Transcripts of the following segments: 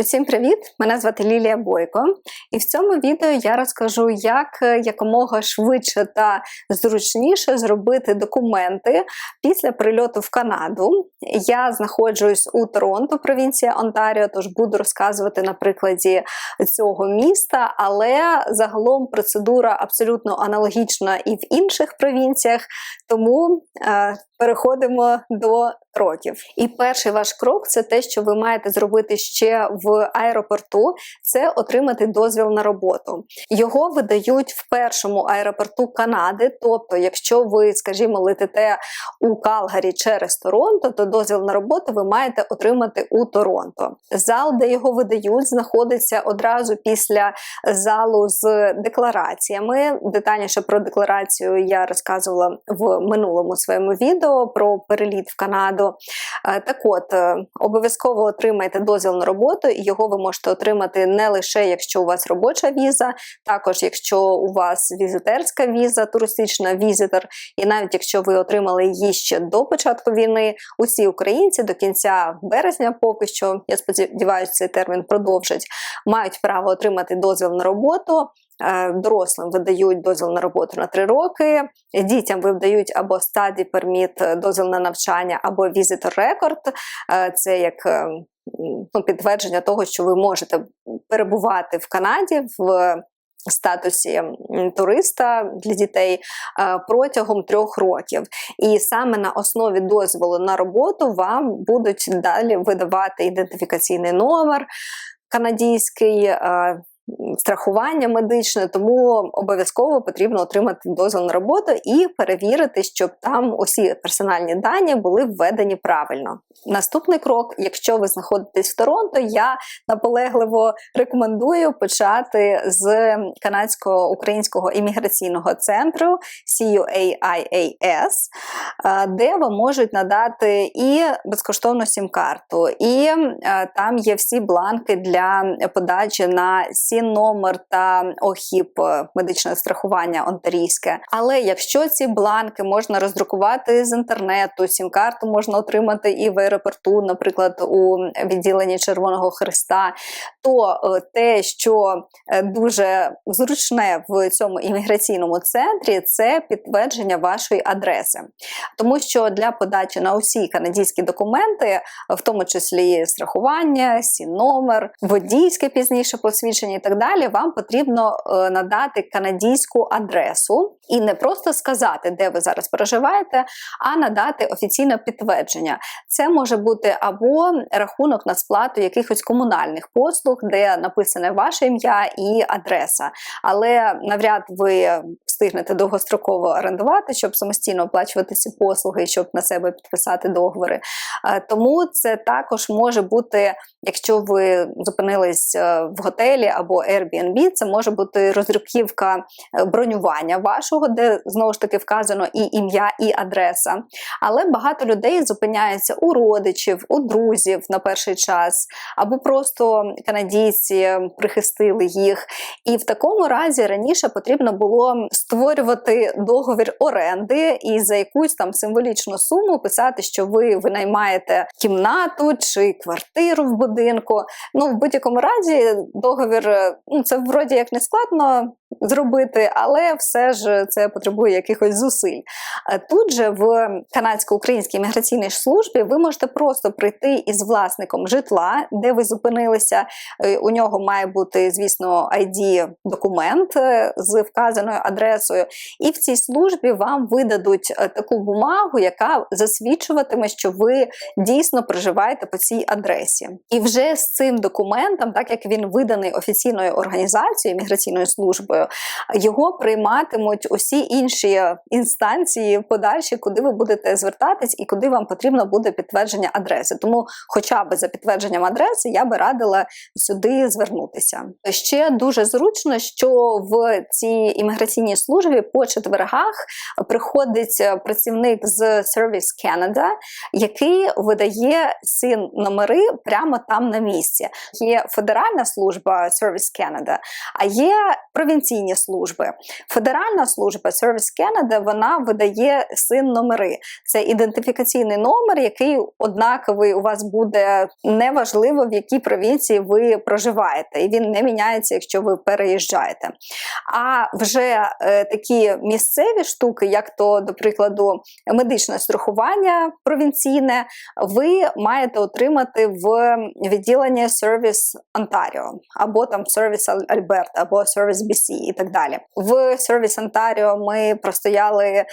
Усім привіт! Мене звати Лілія Бойко, і в цьому відео я розкажу, як е, якомога швидше та зручніше зробити документи після прильоту в Канаду. Я знаходжусь у Торонто, провінція Онтаріо, тож буду розказувати на прикладі цього міста, але загалом процедура абсолютно аналогічна і в інших провінціях, тому е, переходимо до кроків. І перший ваш крок це те, що ви маєте зробити ще в аеропорту, це отримати дозвіл на роботу. Його видають в першому аеропорту Канади. Тобто, якщо ви, скажімо, летите у Калгарі через Торонто, то дозвіл на роботу ви маєте отримати у Торонто. Зал, де його видають, знаходиться одразу після залу з деклараціями. Детальніше про декларацію я розказувала в минулому своєму відео про переліт в Канаду. Е, Так от, е, обов'язково отримайте дозвіл на роботу, і його ви можете отримати не лише якщо у вас робоча віза, також якщо у вас візитерська віза, туристична візитор, і навіть якщо ви отримали її ще до початку війни, усі українці до кінця березня, поки що, я сподіваюся, цей термін продовжить, мають право отримати дозвіл на роботу. Е, Дорослим видають дозвіл на роботу на 3 роки, дітям видають або study permit, дозвіл на навчання, або visitor record. Е, Це як е, ну, підтвердження того, що ви можете перебувати в Канаді в статусі туриста для дітей е, протягом трьох років. І саме на основі дозволу на роботу вам будуть далі видавати ідентифікаційний номер канадійський. Страхування медичне, тому обов'язково потрібно отримати дозвіл на роботу і перевірити, щоб там усі персональні дані були введені правильно. Наступний крок, якщо ви знаходитесь в Торонто, я наполегливо рекомендую почати з канадсько-українського імміграційного центру CUAIAS, е, де вам можуть надати і безкоштовну сім-карту, і е, там є всі бланки для подачі на сін номер та ОХІП е, медичне страхування онтарійське. Але якщо ці бланки можна роздрукувати з інтернету, сім-карту можна отримати і в аеропорту, наприклад, у відділенні Червоного Христа, то е, те, що е, дуже зручне в цьому імміграційному центрі, це підтвердження вашої адреси. Тому що для подачі на усі канадські документи, в тому числі страхування, сін-номер, водійське пізніше посвідчення і так далі, вам потрібно е, надати канадську адресу і не просто сказати, де ви зараз проживаєте, а надати офіційне підтвердження. Це може бути або рахунок на сплату якихось комунальних послуг, де написане ваше ім'я і адреса. Але навряд ви встигнете довгостроково орендувати, щоб самостійно оплачувати ці послуги, щоб на себе підписати договори. Е, Тому це також може бути, якщо ви зупинились е, в готелі або Airbnb, це може бути роздруківка е, бронювання вашого, де знову ж таки вказано і ім'я, і адреса. Але багато людей зупиняються у родичів, у друзів на перший час, або просто канадійці прихистили їх. І в такому разі раніше потрібно було створювати договір оренди і за якусь там символічну суму писати, що ви винаймаєте кімнату чи квартиру в будинку. Ну, в будь-якому разі, договір ну, це вроді як не складно зробити, але все ж це потребує якихось зусиль. Е, Тут же в канадсько-українській міграційній службі ви можете просто прийти із власником житла, де ви зупинилися. Е, У нього має бути, звісно, ID-документ е, з вказаною адресою. І в цій службі вам видадуть таку бумагу, яка засвідчуватиме, що ви дійсно проживаєте по цій адресі. І вже з цим документом, так як він виданий офіційною організацією міграційною службою, його прийматимуть усі інші інстанції подальші, куди ви будете звертатись і куди вам потрібно буде підтвердження адреси. Тому, хоча б за підтвердженням адреси, я би радила сюди звернутися. Ще дуже зручно, що в цій імміграційній службі по четвергах приходить працівник з Service Canada, який видає син номери прямо там на місці. Є федеральна служба Service Canada. А є провінційні служби. Федеральна служба Service Canada, вона видає син номери. Це ідентифікаційний номер, який однаковий у вас буде неважливо, в якій провінції ви проживаєте, і він не міняється, якщо ви переїжджаєте. А вже е, такі місцеві штуки, як то, до прикладу, медичне страхування провінційне, ви маєте отримати в відділенні Service Ontario, або там Service Alberta, або сервіс BC і так далі. В сервіс Онтаріо ми простояли е,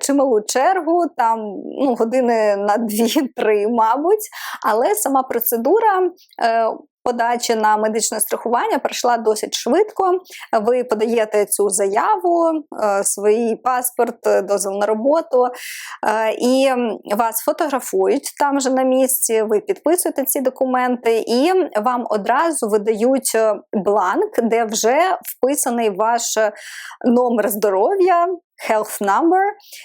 чималу чергу, там ну, години на 2-3, мабуть, але сама процедура. Подачі на медичне страхування пройшла досить швидко. Ви подаєте цю заяву, е, свій паспорт, е, дозвіл на роботу, е, і вас фотографують там же на місці. Ви підписуєте ці документи, і вам одразу видають бланк, де вже вписаний ваш номер здоров'я. Health number,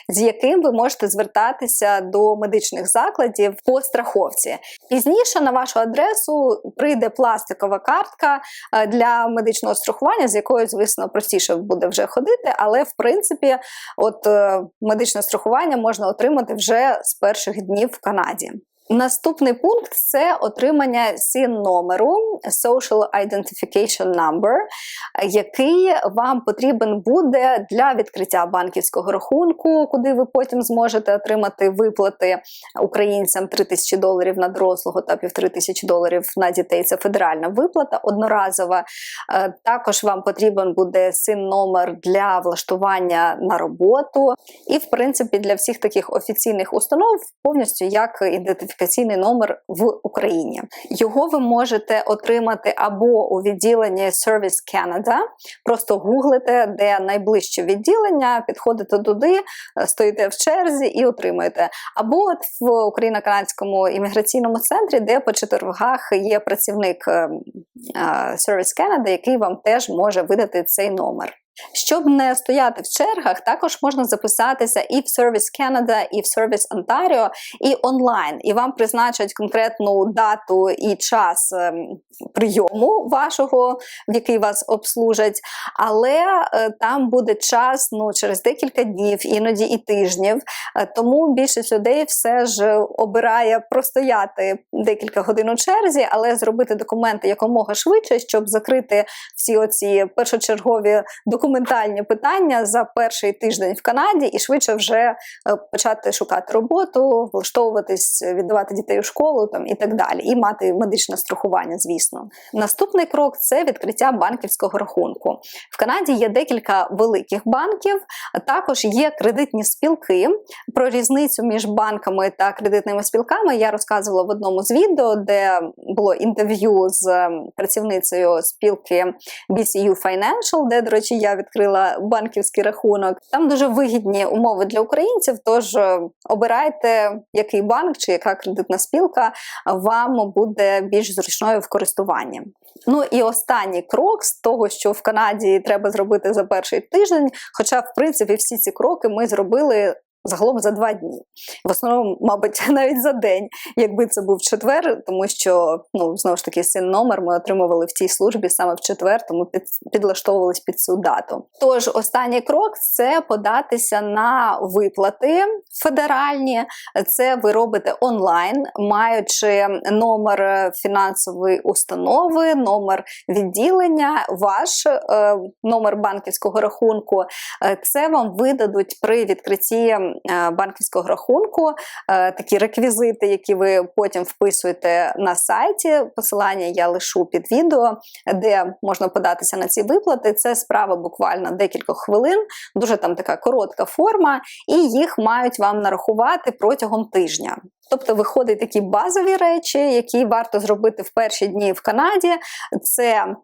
з яким ви можете звертатися до медичних закладів по страховці. Пізніше на вашу адресу прийде пластикова картка е, для медичного страхування, з якою, звісно, простіше буде вже ходити, але в принципі, от е, медичне страхування можна отримати вже з перших днів в Канаді. Наступний пункт це отримання сін номеру Social Identification Number, який вам потрібен буде для відкриття банківського рахунку, куди ви потім зможете отримати виплати українцям 3 тисячі доларів на дорослого та півтори тисячі доларів на дітей. Це федеральна виплата одноразова. Е, також вам потрібен буде син номер для влаштування на роботу, і, в принципі, для всіх таких офіційних установ повністю як ідентифікація ідентифікаційний номер в Україні. Його ви можете отримати або у відділенні Service Canada, просто гуглите, де найближче відділення, підходите туди, е, стоїте в черзі і отримуєте. Або от в Україно-Канадському імміграційному центрі, де по четвергах є працівник е, е, Service Canada, який вам теж може видати цей номер. Щоб не стояти в чергах, також можна записатися і в Service Canada, і в Service Ontario, і онлайн. І вам призначать конкретну дату і час ем, прийому вашого, в який вас обслужать. Але е, там буде час ну, через декілька днів, іноді і тижнів. Е, тому більшість людей все ж обирає простояти декілька годин у черзі, але зробити документи якомога швидше, щоб закрити всі оці першочергові документи документальні питання за перший тиждень в Канаді і швидше вже е, почати шукати роботу, влаштовуватись, віддавати дітей у школу там і так далі, і мати медичне страхування, звісно. Наступний крок це відкриття банківського рахунку. В Канаді є декілька великих банків, також є кредитні спілки. Про різницю між банками та кредитними спілками я розказувала в одному з відео, де було інтерв'ю з працівницею спілки BCU Financial, де, до речі, я відкрила банківський рахунок. Там дуже вигідні умови для українців. Тож е, обирайте, який банк чи яка кредитна спілка вам буде більш зручною в користуванні. Ну і останній крок з того, що в Канаді треба зробити за перший тиждень. Хоча, в принципі, всі ці кроки ми зробили загалом за два дні. В основному, мабуть, навіть за день, якби це був четвер, тому що ну знову ж таки син номер ми отримували в тій службі саме в четвер, тому під, підлаштовувались під цю дату. Тож останній крок це податися на виплати федеральні. Це ви робите онлайн, маючи номер фінансової установи, номер відділення, ваш е, номер банківського рахунку. Е, це вам видадуть при відкритті банківського рахунку, е, такі реквізити, які ви потім вписуєте на сайті. Посилання я лишу під відео, де можна податися на ці виплати. Це справа буквально декілька хвилин, дуже там така коротка форма, і їх мають вам нарахувати протягом тижня. Тобто виходять такі базові речі, які варто зробити в перші дні в Канаді. Це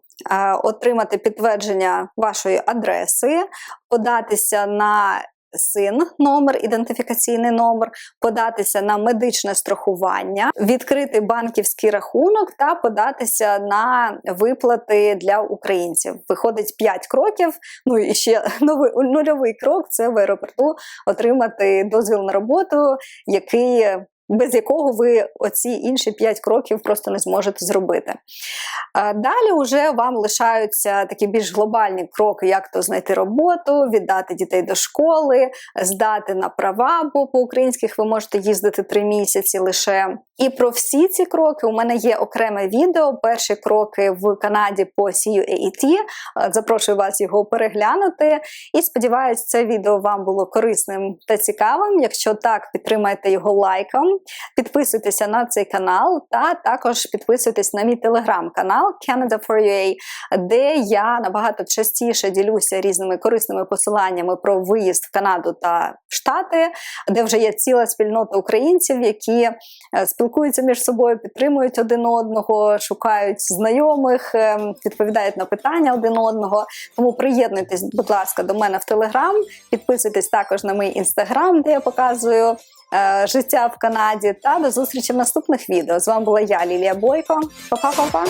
Отримати підтвердження вашої адреси, податися на син, номер, ідентифікаційний номер, податися на медичне страхування, відкрити банківський рахунок та податися на виплати для українців. Виходить 5 кроків. Ну і ще новий нульовий крок це в аеропорту отримати дозвіл на роботу, який без якого ви оці інші 5 кроків просто не зможете зробити. Далі вже вам лишаються такі більш глобальні кроки, як то знайти роботу, віддати дітей до школи, здати на права, бо по українських ви можете їздити 3 місяці лише. І про всі ці кроки у мене є окреме відео. Перші кроки в Канаді по CUAT. Е, Запрошую вас його переглянути. І сподіваюся, це відео вам було корисним та цікавим. Якщо так, підтримайте його лайком, підписуйтеся на цей канал, та також підписуйтесь на мій телеграм-канал Canada for UA, де я набагато частіше ділюся різними корисними посиланнями про виїзд в Канаду та Штати, де вже є ціла спільнота українців, які е, спілкуються між собою, підтримують один одного, шукають знайомих, е, відповідають на питання один одного. Тому приєднуйтесь, будь ласка, до мене в Телеграм, підписуйтесь також на мій інстаграм, де я показую е, життя в Канаді. Та до зустрічі в наступних відео. З вами була я, Лілія Бойко. Па-па-па-па!